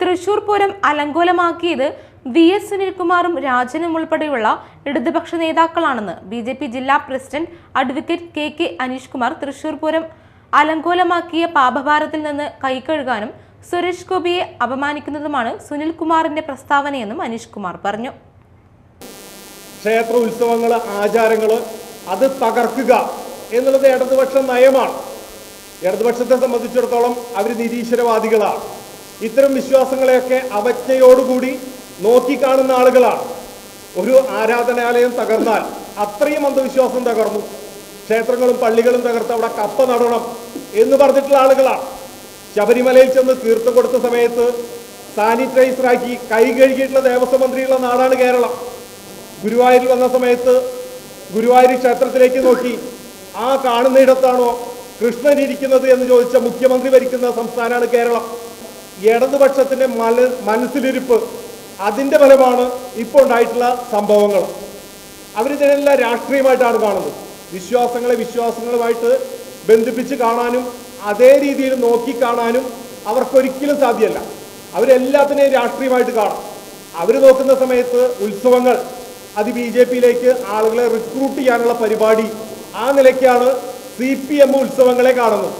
തൃശൂർ പൂരം അലങ്കോലമാക്കിയത് V S സുനിൽകുമാറും രാജനും ഉൾപ്പെടെയുള്ള ഇടതുപക്ഷ നേതാക്കളാണെന്ന് ബി ജെ പി ജില്ലാ president advocate K K Aneesh Kumar Thrissur Pooram അലങ്കോലമാക്കിയ പാപഭാരത്തിൽ നിന്ന് കൈകഴുകാനും സുരേഷ് ഗോപിയെ അപമാനിക്കുന്നതുമാണ് സുനിൽകുമാറിന്റെ പ്രസ്താവനയെന്നും അനീഷ് കുമാർ പറഞ്ഞു. ക്ഷേത്ര ഉത്സവങ്ങൾ ആചാരങ്ങൾ അത് തകർക്കുക എന്നുള്ളത് ഇടതുപക്ഷ നയമാണ്. ഇടതുപക്ഷത്തെ സംബന്ധിച്ചിടത്തോളം അവർ നിരീശ്വരവാദികളാണ്. ഇത്തരം വിശ്വാസങ്ങളെയൊക്കെ അവജ്ഞയോടുകൂടി നോക്കിക്കാണുന്ന ആളുകളാണ്. ഒരു ആരാധനാലയം തകർന്നാൽ അത്രയും അന്ധവിശ്വാസം തകർന്നു. ക്ഷേത്രങ്ങളും പള്ളികളും തകർത്ത് അവിടെ കപ്പ നടണം എന്ന് പറഞ്ഞിട്ടുള്ള ആളുകളാണ്. ശബരിമലയിൽ ചെന്ന് തീർത്ഥം കൊടുത്ത സമയത്ത് സാനിറ്റൈസർ ആക്കി കൈ കഴുകിയിട്ടുള്ള ദേവസ്വം മന്ത്രിയുള്ള നാടാണ് കേരളം. ഗുരുവായൂരിൽ വന്ന സമയത്ത് ഗുരുവായൂർ ക്ഷേത്രത്തിലേക്ക് നോക്കി ആ കാണുന്നിടത്താണോ കൃഷ്ണൻ ഇരിക്കുന്നത്? എന്ന് ചോദിച്ച മുഖ്യമന്ത്രി ഭരിക്കുന്ന സംസ്ഥാനമാണ് കേരളം. ഇടതുപക്ഷത്തിന്റെ മല മനസ്സിലിരിപ്പ് അതിന്റെ ഫലമാണ് ഇപ്പോൾ ഉണ്ടായിട്ടുള്ള സംഭവങ്ങൾ. അവരിതിനെല്ലാം രാഷ്ട്രീയമായിട്ടാണ് കാണുന്നത്. വിശ്വാസങ്ങളെ വിശ്വാസങ്ങളുമായിട്ട് ബന്ധിപ്പിച്ച് കാണാനും അതേ രീതിയിൽ നോക്കി കാണാനും അവർക്കൊരിക്കലും സാധ്യമല്ല. അവരെല്ലാത്തിനെയും രാഷ്ട്രീയമായിട്ട് കാണാം. അവർ നോക്കുന്ന സമയത്ത് ഉത്സവങ്ങൾ അത് ബി ജെ പിയിലേക്ക് ആളുകളെ റിക്രൂട്ട് ചെയ്യാനുള്ള പരിപാടി ആ നിലയ്ക്കാണ് സി പി എം ഉത്സവങ്ങളെ കാണുന്നത്.